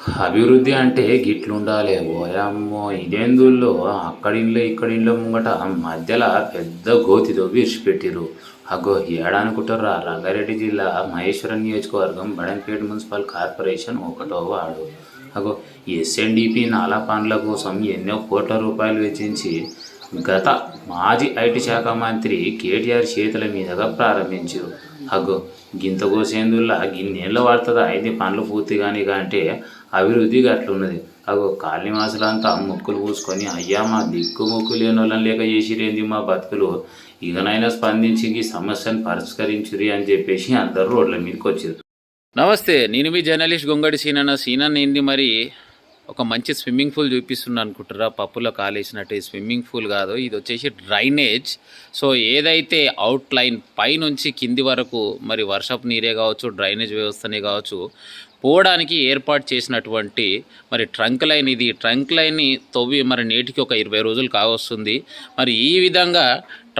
అభివృద్ధి అంటే గిట్లుండాలి ఓయమ్మో ఇదేందుల్లో? అక్కడిళ్ళో ఇక్కడిళ్ళో ముంగట మధ్యలో పెద్ద గోతితో విడిచిపెట్టిరు అగో ఏడనుకుంటారా రంగారెడ్డి జిల్లా మహేశ్వరం నియోజకవర్గం బడంపేట మున్సిపల్ కార్పొరేషన్ ఒకటో వాడు అగో ఎస్ఎన్డిపి నాలా పనుల కోసం ఎన్నో కోట్ల రూపాయలు వెచ్చించి గత మాజీ ఐటీ శాఖ మంత్రి కేటీఆర్ చేతుల మీదుగా ప్రారంభించారు. అగో గింత కోసేందుల్లా గిన్నేళ్ళ వాడుతుందా అయితే పనులు పూర్తి కానీ అభివృద్ధి అట్లున్నది అగో కాళీ ముక్కులు పూసుకొని అయ్యా మా దిక్కు ముక్కు లేని వాళ్ళని లేక చేసిరేంది మా బతుకులు? ఇకనైనా స్పందించి ఈ సమస్యను పరిష్కరించురి అని చెప్పేసి అందరూ రోడ్ల మీదకి వచ్చారు నమస్తే నేను మీ జర్నలిస్ట్ గొంగడి సీనన్న. సీనన్న ఏంది మరి? ఒక మంచి స్విమ్మింగ్ పూల్ చూపిస్తున్నా అనుకుంటారా పప్పులో కాలేసినట్టు ఈ స్విమ్మింగ్ పూల్ కాదు. ఇది వచ్చేసి డ్రైనేజ్. సో ఏదైతే అవుట్ లైన్ పైనుంచి కింది వరకు మరి వర్షపు నీరే కావచ్చు డ్రైనేజ్ వ్యవస్థనే కావచ్చు పోవడానికి ఏర్పాటు చేసినటువంటి మరి ట్రంక్ లైన్ ఇది. ట్రంక్ లైన్ని తవ్వి మరి నేటికి ఒక ఇరవై రోజులు కావస్తుంది. మరి ఈ విధంగా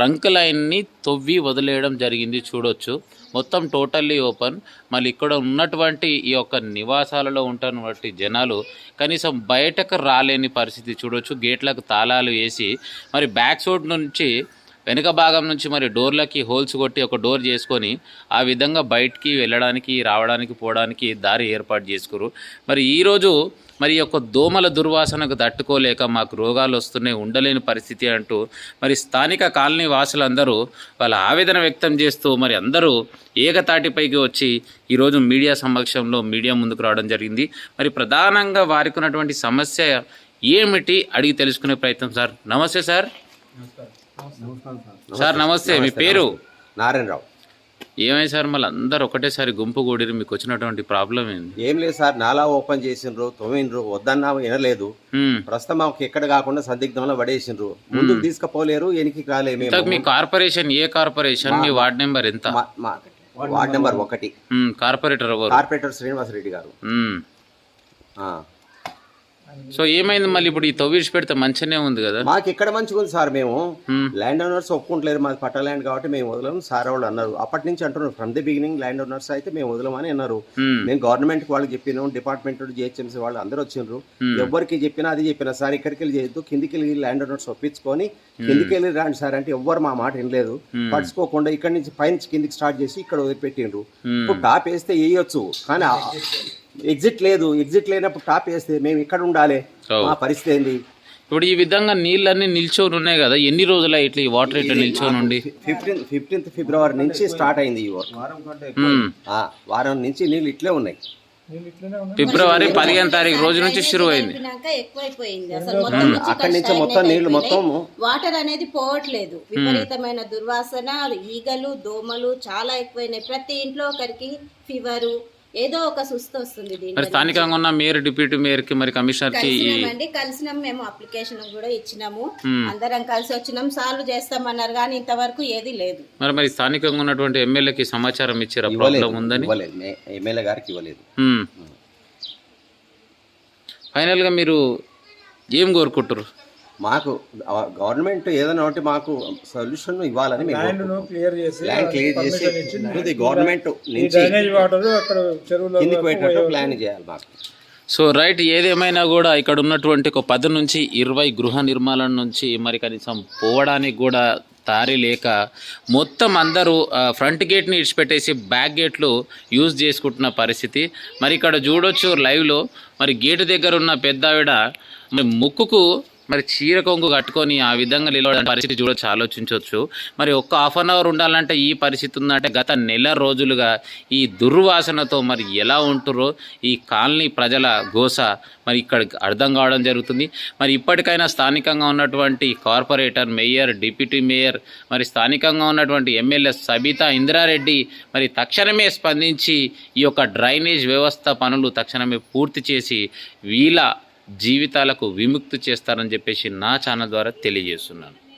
ట్రంక్ లైన్ని తొవ్వి వదిలేయడం జరిగింది. చూడొచ్చు. మొత్తం టోటల్లీ ఓపెన్. మళ్ళీ ఇక్కడ ఉన్నటువంటి ఈ యొక్క నివాసాలలో ఉంటున్నటువంటి జనాలు కనీసం బయటకు రాలేని పరిస్థితి. చూడొచ్చు. గేట్లకు తాళాలు వేసి మరి బ్యాక్ సైడ్ నుంచి వెనుక భాగం నుంచి మరి డోర్లకి హోల్స్ కొట్టి ఒక డోర్ చేసుకొని ఆ విధంగా బయటికి వెళ్ళడానికి రావడానికి పోవడానికి దారి ఏర్పాటు చేసుకురు. మరి ఈరోజు మరి ఈ యొక్క దోమల దుర్వాసనకు తట్టుకోలేక మాకు రోగాలు వస్తున్నాయి ఉండలేని పరిస్థితి అంటూ మరి స్థానిక కాలనీ వాసులందరూ వాళ్ళ ఆవేదన వ్యక్తం చేస్తూ మరి అందరూ ఏకతాటిపైకి వచ్చి ఈరోజు మీడియా సమక్షంలో మీడియా ముందుకు రావడం జరిగింది. మరి ప్రధానంగా వారికి ఉన్నటువంటి సమస్య ఏమిటి అడిగి తెలుసుకునే ప్రయత్నం సార్. నమస్తే సార్. సార్ నమస్తే. మీ పేరు? నారాయణరావు. ఏమైంది సార్ మళ్ళీ అందరు ఒకటేసారి గుంపు కూడిరు మీకు వచ్చినటువంటి ప్రాబ్లం ఏంది? ఏం లేదు సార్ నాలా ఓపెన్ చేసిండ్రు తొమ్మిండ్రు వద్దన్నా వినలేదు. ప్రస్తుతం మాకు ఎక్కడ కాకుండా సందిగ్ధంలో పడేసిండ్రు. ముందుకు తీసుకుపోలేరు మేము. ఇంతకు మీ కార్పొరేషన్ ఏ కార్పొరేషన్? మీ వార్డ్ నెంబర్ ఎంత? వార్డ్ నెంబర్ ఒకటి. కార్పొరేటర్ కార్పొరేటర్ శ్రీనివాసరెడ్డి గారు. సో ఏమైంది మళ్ళీ ఇప్పుడు ఈ తవ్విడిచి పెడితే మంచిగానే ఉంది కదా? మాకు ఎక్కడ మంచిగా ఉంది సార్ మేము. ల్యాండ్ ఓనర్స్ ఒప్పుకుంటలేరు మాది పట్ట ల్యాండ్ కాబట్టి మేము వదలము సార్ వాళ్ళు అన్నారు. అప్పటి నుంచి అంటున్నారు. From the beginning land owners అయితే మేము వదలమని అన్నారు. మేము గవర్నమెంట్ వాళ్ళకి చెప్పినాం డిపార్ట్మెంట్ జిహెచ్ఎంసీ వాళ్ళు అందరూ వచ్చిండ్రు. ఎవరికి చెప్పినా అది చెప్పినా సార్ ఇక్కడికి వెళ్ళి చేయొద్దు. కిందికి వెళ్ళి ల్యాండ్ ఓనర్స్ ఒప్పించుకొని కిందికి వెళ్ళి రాండి సార్ అంటే ఎవ్వరు మా మాట వినలేదు. పడుచుకోకుండా ఇక్కడ నుంచి పైనుంచి కిందికి స్టార్ట్ చేసి ఇక్కడ వదిలిపెట్టిండ్రు. ఇప్పుడు టాప్ వేస్తే వేయొచ్చు. కానీ ఎగ్జిట్ లేదు ఎగ్జిట్ లేనప్పుడు టాప్ వేస్తే మేము ఇక్కడ ఉండాలి. మా పరిస్థితి ఏంది? ఇప్పుడు ఈ విధంగా నీళ్ళన్నీ నిల్చొని ఉన్నాయి కదా ఎన్ని రోజులు ఇట్లా ఈ వాటర్ ఇట్లా నిల్చొని ఉండి? ఫిఫ్టీన్త్ ఫిఫ్టీన్త్ ఫిబ్రవరి నుంచి స్టార్ట్ అయింది ఈ వర్క్. ఆ, వారం నుంచి నీళ్ళు ఇట్లే ఉన్నాయి. ఫిబ్రవరి పదిహేను తారీఖు రోజు నుంచి షురువు అయింది అయిపోయినాక ఎక్కువైపోయింది. అసలు మొత్తం నుంచి అక్కడి నుంచి మొత్తం నీళ్ళు. మొత్తం వాటర్ అనేది పోవట్లేదు. విపరీతమైన దుర్వాసన ఈగలు దోమలు చాలా ఎక్కువైనాయి. ప్రతి ఇంట్లో ఒకరికి ఫీవరు ఏదో ఒక సుస్థ వస్తుంది మరి స్థానికంగా ఉన్న మేయర్ డిప్యూటీ మేయర్కి మరి కమిషనర్కి ఈ- కలిసినామండి కలిసినాం మేము అప్లికేషన్ కూడా ఇచ్చినాము. అందరం కలిసి వచ్చినాం సాల్వ్ చేస్తామన్నారు కానీ ఇంతవరకు ఏది లేదు. మరి మరి స్థానికంగా ఉన్నటువంటి ఎమ్మెల్యేకి సమాచారం ఇచ్చారా? ప్రాబ్లం ఉందని? ఎమ్మెల్యే గారికి ఇవ్వలేదు. హ్మ్. ఫైనల్గా మీరు ఏం కోరుకుంటారు మాకు గవర్నమెంట్ ఏదైనా ఒకటి మాకు సొల్యూషన్ ఇవ్వాలని మేము. క్లియర్ చేసి ల్యాండ్ క్లియర్ చేసి ఇది గవర్నమెంట్ నుంచి డ్రైనేజ్ వాటర్ అక్కడ చెరువులో కిందికి పెట్టినట్టు ప్లాన్ చేయాలి మాకు. సో రైట్ ఏదేమైనా కూడా ఇక్కడ ఉన్నటువంటి ఒక పది నుంచి ఇరవై గృహ నిర్మాణం నుంచి మరి కనీసం పోవడానికి కూడా దారి లేక మొత్తం అందరూ ఫ్రంట్ గేట్ని ఇడిచిపెట్టేసి బ్యాక్ గేట్లు యూజ్ చేసుకుంటున్న పరిస్థితి. మరి ఇక్కడ చూడొచ్చు లైవ్లో మరి గేటు దగ్గర ఉన్న పెద్ద ఆవిడ మరి ముక్కుకు మరి చీర కొంగు కట్టుకొని ఆ విధంగా నిలవడం పరిస్థితి చూడొచ్చు ఆలోచించవచ్చు. మరి ఒక్క హాఫ్ అన్ అవర్ ఉండాలంటే ఈ పరిస్థితి ఉందంటే గత నెల రోజులుగా ఈ దుర్వాసనతో మరి ఎలా ఉంటురో ఈ కాలనీ ప్రజల గోస మరి ఇక్కడ అర్థం కావడం జరుగుతుంది. మరి ఇప్పటికైనా స్థానికంగా ఉన్నటువంటి కార్పొరేటర్ మేయర్ డిప్యూటీ మేయర్ మరి స్థానికంగా ఉన్నటువంటి ఎమ్మెల్యే సబితా ఇందిరారెడ్డి మరి తక్షణమే స్పందించి ఈ యొక్క డ్రైనేజ్ వ్యవస్థ పనులు తక్షణమే పూర్తి చేసి వీళ్ళ జీవితాలకు విముక్తి చేస్తారని చెప్పేసి నా ఛానల్ ద్వారా తెలియజేస్తున్నాను.